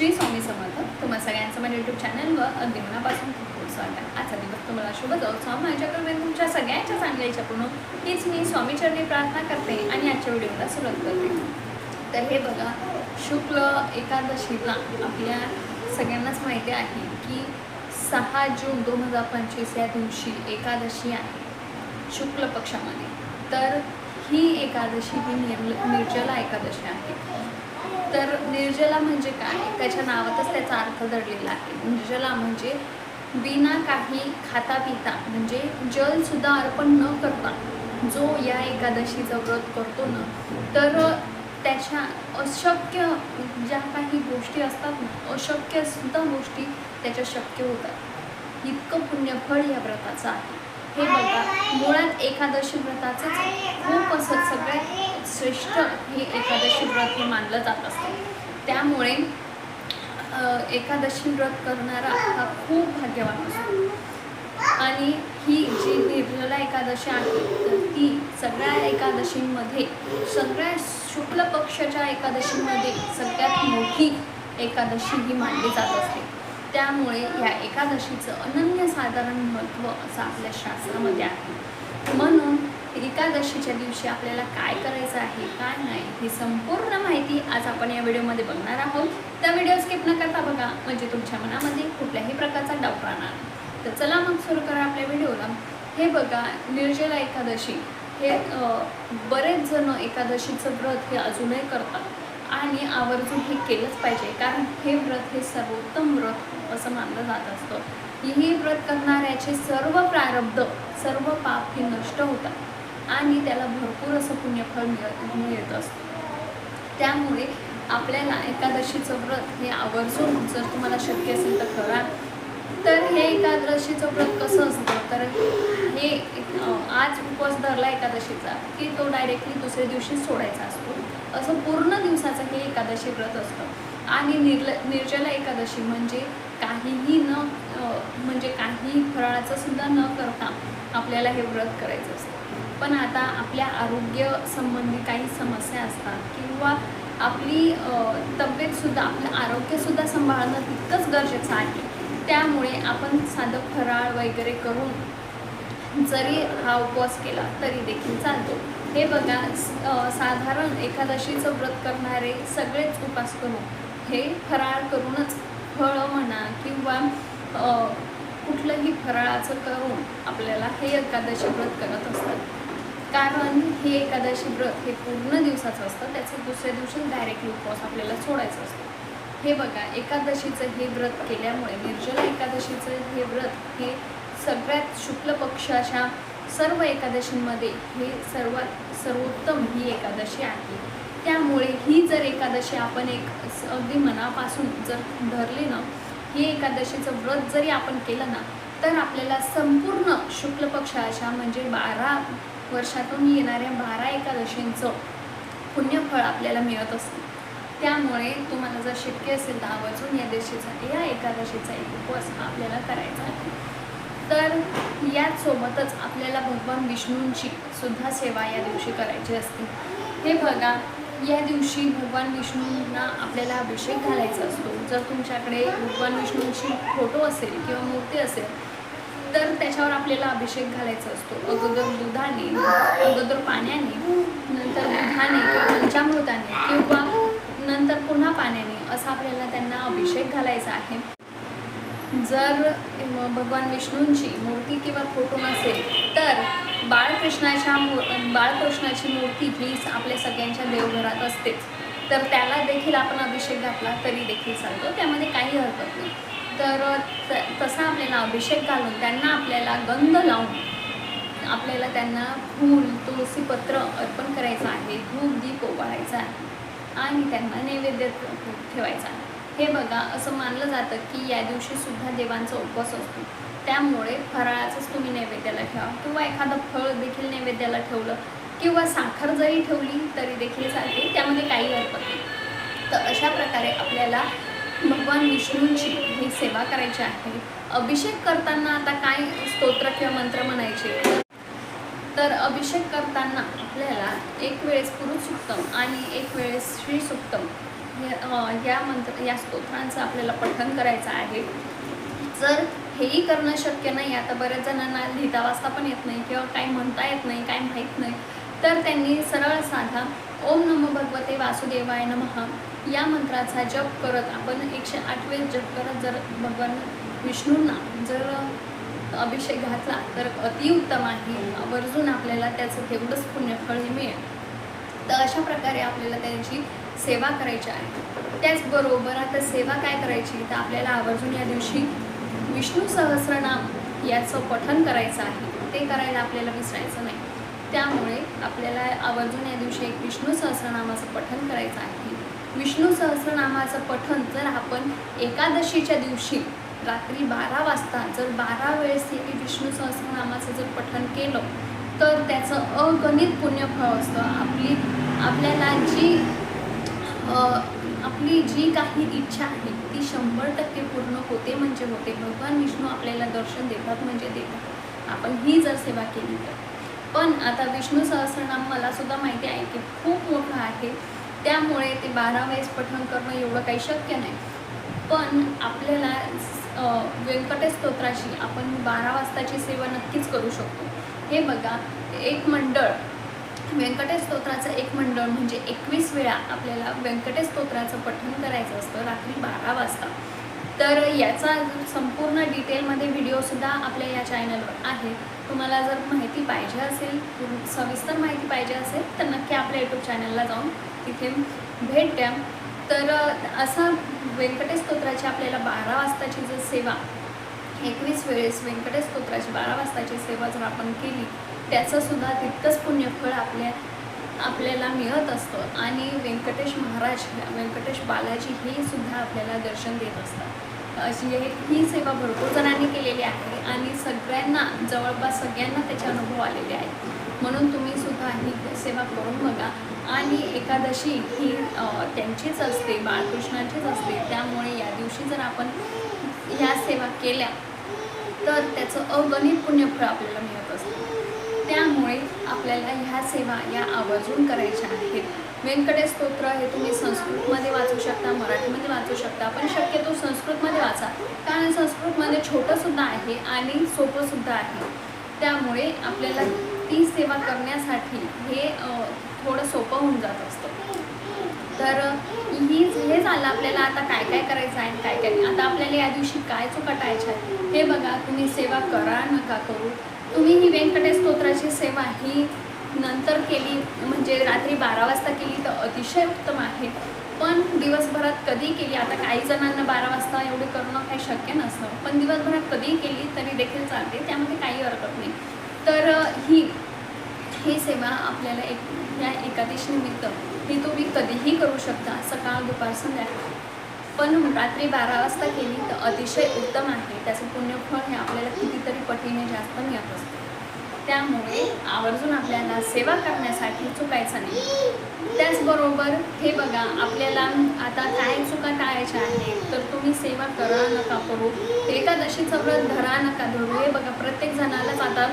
श्री स्वामी समर्थ. तुम्हाला सगळ्यांचं माझ्या यूट्यूब चॅनलवर अगदी मनापासून खूप खूप स्वागत. आजचा दिवस तुम्हाला शुभ जाऊ. स्वामी माझ्याकडे तुमच्या सगळ्यांच्या चांगल्या इच्छा पूर्ण हीच मी स्वामीचरणी प्रार्थना करते आणि आजच्या व्हिडिओला सुरुवात करते. तर हे बघा शुक्ल एकादशीला आपल्या सगळ्यांनाच माहिती आहे की सहा जून दोन हजार पंचवीस या दिवशी एकादशी आहे शुक्ल पक्षामध्ये. तर ही एकादशी ही निर्ल निर्जला एकादशी आहे. तर निर्जला म्हणजे काय? त्याच्या नावातच त्याचा अर्थ दडलेला आहे. निर्जला म्हणजे बिना काही खाता पिता म्हणजे जलसुद्धा अर्पण न करता जो या एकादशीचं व्रत करतो ना तर त्याच्या अशक्य ज्या काही गोष्टी असतात ना अशक्यसुद्धा गोष्टी त्याच्या शक्य होतात. इतकं पुण्यफळ या व्रताचं आहे. हे बघा मुळात एकादशी व्रताचंच खूप असं सगळ्यात. श्रेष्ठ ही एकादशी व्रत हे मानलं जात असतं. त्यामुळे एकादशी व्रत करणारा हा खूप भाग्यवान असतो. आणि ही जी निर्जला एकादशी आहे तर ती सगळ्या एकादशींमध्ये सगळ्या शुक्ल पक्षाच्या एकादशीमध्ये सगळ्यात मोठी एकादशी ही मानली जात असते. त्यामुळे या एकादशीचं अनन्यसाधारण महत्त्व असं आपल्या शास्त्रामध्ये आहे. म्हणून एकादशीच्या दिवशी आपल्याला काय करायचं आहे काय नाही ही संपूर्ण माहिती आज आपण या व्हिडिओमध्ये बघणार आहोत. त्या व्हिडिओ स्किप न करता बघा म्हणजे तुमच्या मनामध्ये कुठल्याही प्रकारचा डाऊट राहणार तर चला मग सुरू करा आपल्या व्हिडिओला. हे बघा निर्जला एकादशी. हे बरेच जण एकादशीचं व्रत हे अजूनही करतात आणि आवर्जून हे केलंच पाहिजे कारण हे व्रत हे सर्वोत्तम व्रत असं मानलं जात असतं. हे व्रत करणाऱ्याचे सर्व प्रारब्ध सर्व पाप हे नष्ट होतात. आणि त्याला भरपूर असं पुण्यफळ मिळत मिळत असतं. त्यामुळे आपल्याला एकादशीचं व्रत हे आवर्जून जर तुम्हाला शक्य असेल तर करा. तर हे एकादशीचं व्रत कसं असतं? तर हे आज उपवास धरला एकादशीचा की तो डायरेक्टली दुसऱ्या दिवशी सोडायचा असतो. असं पूर्ण दिवसाचं हे एकादशी व्रत असतं. आणि निर्ल निर्जला एकादशी म्हणजे काहीही न म्हणजे काही फराळाचं सुद्धा न करता आपल्याला हे व्रत करायचं असतं. पण आता आपल्या आरोग्य संबंधी काही समस्या असतात किंवा आपली तब्येतसुद्धा आपलं आरोग्यसुद्धा सांभाळणं तितकंच गरजेचं आहे. त्यामुळे आपण साधं फराळ वगैरे करून जरी हा उपवास केला तरी देखील चालतो. हे बघा साधारण एकादशीचं व्रत करणारे सगळेच उपास करून हे फराळ करूनच फळं म्हणा किंवा कुठलंही फराळाचं करून आपल्याला हे एकादशी व्रत करत असतात. कारण हे एकादशी व्रत हे पूर्ण दिवसाचं असतं त्याचं दुसऱ्या दिवशी डायरेक्टली उपवास आपल्याला सोडायचं असतं. हे बघा एकादशीचं हे व्रत केल्यामुळे निर्जला एकादशीचं हे व्रत हे सगळ्यात शुक्ल पक्षाच्या सर्व एकादशींमध्ये हे सर्वात सर्वोत्तम ही एकादशी आहे. त्यामुळे ही जर एकादशी आपण एक अगदी मनापासून जर धरली ना ही एकादशीचं व्रत जरी आपण केलं ना तर आपल्याला संपूर्ण शुक्ल पक्षाच्या म्हणजे बारा वर्षातून येणाऱ्या बारा एकादशींचं पुण्यफळ आपल्याला मिळत असतं. त्यामुळे तुम्हाला जर शक्य असेल तर आवर्जून या दिवशीसाठी या एकादशीचा एक उपवास हा आपल्याला करायचा आहे. तर याचसोबतच आपल्याला भगवान विष्णूंची सुद्धा सेवा या दिवशी करायची असते. हे बघा या दिवशी भगवान विष्णूंना आपल्याला अभिषेक घालायचा असतो. जर तुमच्याकडे भगवान विष्णूंची फोटो असेल किंवा मूर्ती असेल तर त्याच्यावर आपल्याला अभिषेक घालायचा असतो. अगोदर दुधाने अगोदर पाण्याने नंतर दुधाने किंवा पंचामृताने किंवा नंतर पुन्हा पाण्याने असा आपल्याला त्यांना अभिषेक घालायचा आहे. जर भगवान विष्णूंची मूर्ती किंवा फोटो नसेल तर बाळकृष्णाच्या मू बाळकृष्णाची मूर्ती ही आपल्या सगळ्यांच्या देवघरात असतेच. तर त्याला देखील आपण अभिषेक घातला तरी देखील चालतो. त्यामध्ये काही हरकत नाही. तर त तसा आपल्याला अभिषेक घालून त्यांना आपल्याला गंध लावून आपल्याला त्यांना फूल तुळशीपत्र अर्पण करायचं आहे धूप दीप ओवाळायचा आहे आणि त्यांना नैवेद्य ठेवायचा हे बघा असं मानलं जातं की या दिवशी सुद्धा देवांचा उपवास असतो. त्यामुळे फराळाचंच तुम्ही नैवेद्याला ठेवा. किंवा एखादं फळ देखील नैवेद्याला ठेवलं किंवा साखर जरी ठेवली तरी देखील चालते त्यामध्ये काही हरकत नाही. तर अशा प्रकारे आपल्याला भगवान विष्णूंची ही सेवा करायची आहे. अभिषेक करताना आता काय स्तोत्र किंवा मंत्र म्हणायचे? तर अभिषेक करताना आपल्याला एक वेळेस पुरुष सुक्तम आणि एक वेळेस श्री सुक्तम या मंत्र या स्तोत्रांचं आपल्याला पठन करायचं आहे. जर हेही करणं शक्य नाही आता बऱ्याच जणांना लिहिता वाचता पण येत नाही किंवा काय म्हणता येत नाही काय माहीत नाही तर त्यांनी सरळ साधा ओम नमो भगवते वासुदेवाय नमः. या मंत्राचा जप करत आपण एकशे आठ वेळेस जप करत जर भगवान विष्णूंना जर अभिषेक घातला तर अतिउत्तम आहे. आवर्जून आपल्याला त्याचं तेवढंच पुण्यफळ मिळेल. तर अशा प्रकारे आपल्याला त्यांची सेवा करायची आहे. त्याचबरोबर आता सेवा काय करायची? तर आपल्याला आवर्जून या दिवशी विष्णू सहस्रनाम याचं पठन करायचं आहे. ते करायला आपल्याला विसरायचं नाही. त्यामुळे आपल्याला आवर्जून या दिवशी एक विष्णू सहस्रनामाचं पठन करायचं आहे. विष्णू सहस्रनामाचं पठण जर आपण एकादशीच्या दिवशी रात्री बारा वाजता जर बारा वेळेस हे विष्णू सहस्रनामाचं जर पठण केलं तर त्याचं अगणित पुण्यफळ असतं. आपली आपल्याला जी आपली जी काही इच्छा आहे ती शंभर टक्के पूर्ण होते म्हणजे होते. भगवान विष्णू आपल्याला दर्शन देतात म्हणजे देतात. आपण ही जर सेवा केली तर. पण आता विष्णू सहस्रनाम मला सुद्धा माहिती आहे की खूप मोठं आहे. त्यामुळे ते बारा वेळेस पठण करणं एवढं काही शक्य नाही. पण आपल्याला व्यंकटेश स्तोत्राची आपण बारा वाजताची सेवा नक्कीच करू शकतो. हे बघा एक मंडळ व्यंकटेश स्तोत्राचं एक मंडळ म्हणजे एकवीस वेळा आपल्याला व्यंकटेश स्तोत्राचं पठण करायचं असतं रात्री बारा वाजता. तर याचा संपूर्ण डिटेलमध्ये व्हिडिओसुद्धा आपल्या या चॅनलवर आहे. तुम्हाला जर माहिती पाहिजे असेल सविस्तर माहिती पाहिजे असेल तर नक्की आपल्या यूट्यूब चॅनलला जाऊन तिथे भेट द्या. तर असा व्यंकटेश स्तोत्राची आपल्याला बारा वाजताची जर सेवा एकवीस वेळेस व्यंकटेश स्तोत्राची बारा वाजताची सेवा जर आपण केली त्याचंसुद्धा तितकंच पुण्यफळ आपल्या आपल्याला मिळत असतं. आणि व्यंकटेश महाराज व्यंकटेश बालाजी हे सुद्धा आपल्याला दर्शन देत असतात. अशी ही सेवा भरपूर जणांनी केलेली आहे आणि सगळ्यांना जवळपास सगळ्यांना त्याचे अनुभव आलेले आहेत. म्हणून तुम्ही सुद्धा ही सेवा करून बघा. आणि एकादशी ही त्यांचीच असते बाळकृष्णाचीच असते. त्यामुळे या दिवशी जर आपण ह्या सेवा केल्या तर त्याचं अगणित पुण्यफळ आपल्याला मिळत त्यामुळे आपल्याला ह्या सेवा या आवर्जून करायच्या आहेत. व्यंकटे स्तोत्र हे तुम्ही संस्कृतमध्ये वाचू शकता मराठीमध्ये वाचू शकता पण शक्यतो संस्कृतमध्ये वाचा. कारण संस्कृतमध्ये छोटंसुद्धा आहे आणि सोपंसुद्धा आहे. त्यामुळे आपल्याला ती सेवा करण्यासाठी हे थोडं सोपं होऊन जात असतं. तर ही हे झालं आपल्याला आता काय काय करायचं आहे काय काय? नाही. आता आपल्याला या दिवशी काय चुका टाळायच्या आहेत? हे बघा तुम्ही सेवा करा नका करू. तुम्ही ही व्यंकटेश स्तोत्राची सेवा ही नंतर केली म्हणजे रात्री बारा वाजता केली तर अतिशय उत्तम आहे. पण दिवसभरात कधी केली? आता काही जणांना बारा वाजता एवढे करणं काही शक्य नसतं. पण दिवसभरात कधी केली तरी देखील चालते त्यामध्ये काही हरकत नाही. तर ही ही सेवा आपल्याला एक या एकादशी निमित्त ही तुम्ही कधीही करू शकता सकाळ दुपार संध्याकाळ. पण रात्री बारा वाजता केली तर अतिशय उत्तम आहे. त्याचं पुण्यफळ हे आपल्याला कितीतरी पटीने जास्त मिळत असतं. त्यामुळे आवर्जून आपल्याला सेवा करण्यासाठी चुकायचं नाही. त्याचबरोबर हे बघा आपल्याला आता काय चुका टाळायच्या आहेत तर तुम्ही सेवा करा नका करू. एकादशीचं व्रत धरा नका धरू. हे बघा प्रत्येक जणालाच आता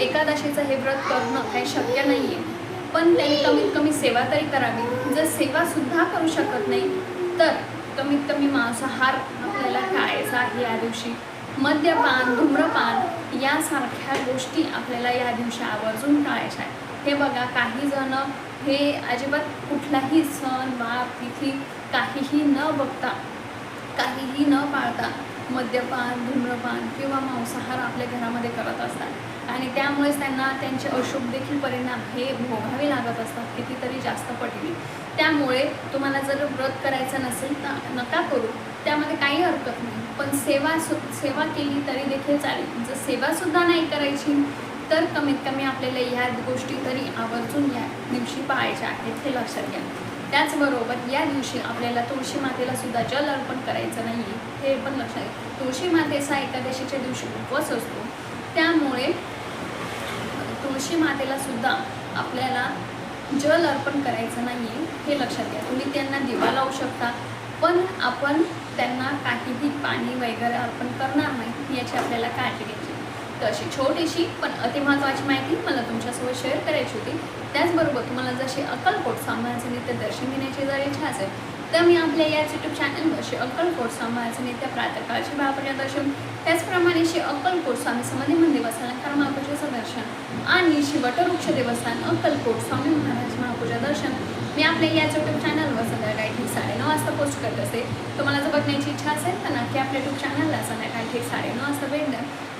एकादशीचं हे व्रत करणं काही शक्य नाही आहे पण त्यांनी कमीत कमी सेवा तरी करावी. जर सेवासुद्धा करू शकत नाही तर कमीत कमी मांसाहार आपल्याला टाळायचा आहे या दिवशी. मद्यपान धूम्रपान यासारख्या गोष्टी आपल्याला या दिवशी आवर्जून टाळायच्या आहेत. हे बघा काही जण हे अजिबात कुठलाही सण वार तिथी काहीही न बघता काहीही न पाळता मद्यपान धूम्रपान किंवा मांसाहार आपल्या घरामध्ये करत असतात. आणि त्यामुळेच त्यांना त्यांचे अशुभ देखील परिणाम हे भोगावे लागत असतात कितीतरी जास्त पटीने. त्यामुळे तुम्हाला जर व्रत करायचं नसेल तर नका करू. त्यामध्ये काही हरकत नाही. पण सेवा सु सेवा केली तरी देखील चालेल. जर सेवासुद्धा नाही करायची तर कमीत कमी आपल्याला ह्या गोष्टी तरी आवर्जून या दिवशी पाळायच्या आहेत हे लक्षात घ्या. त्याचबरोबर या दिवशी आपल्याला तुळशी मातेला सुद्धा जल अर्पण करायचं नाही हे पण लक्षात घ्या. तुळशी मातेचा एकादशीच्या दिवशी उपवास असतो. त्यामुळे तुळशी मातेला सुद्धा आपल्याला जल अर्पण करायचं नाही हे लक्षात घ्या. तुम्ही त्यांना दिवा लावू शकता पण आपण त्यांना काहीही पाणी वगैरे अर्पण करणार नाही याची आपल्याला काळजी घ्यायची तर अशी छोटीशी पण अतिमहत्त्वाची माहिती मला तुमच्यासोबत शेअर करायची होती. त्याचबरोबर तुम्हाला जशी अक्कलकोट स्वामींचं नित्य दर्शन घेण्याची जर इच्छा असेल तर मी आपल्या याच यूट्यूब चॅनलवर श्री अक्कलकोट स्वामीचं नेत्या प्रातकाळची महापूजा दर्शन त्याचप्रमाणे श्री अक्कलकोट स्वामी समाधी मंदिर देवस्थान महापूजेचं दर्शन आणि श्री वटवृक्ष देवस्थान अक्कलकोट स्वामी महाराज महापूजा दर्शन मी आपल्या याच यूट्यूब चॅनलवर संध्याकाळी ठीक साडेनऊ वाजता पोस्ट करत असते. तुम्हाला जर बघण्याची इच्छा असेल तर नक्की आपल्या यूट्यूब चॅनलला संध्याकाळी ठीक साडेनऊ वाजता भेट द्या.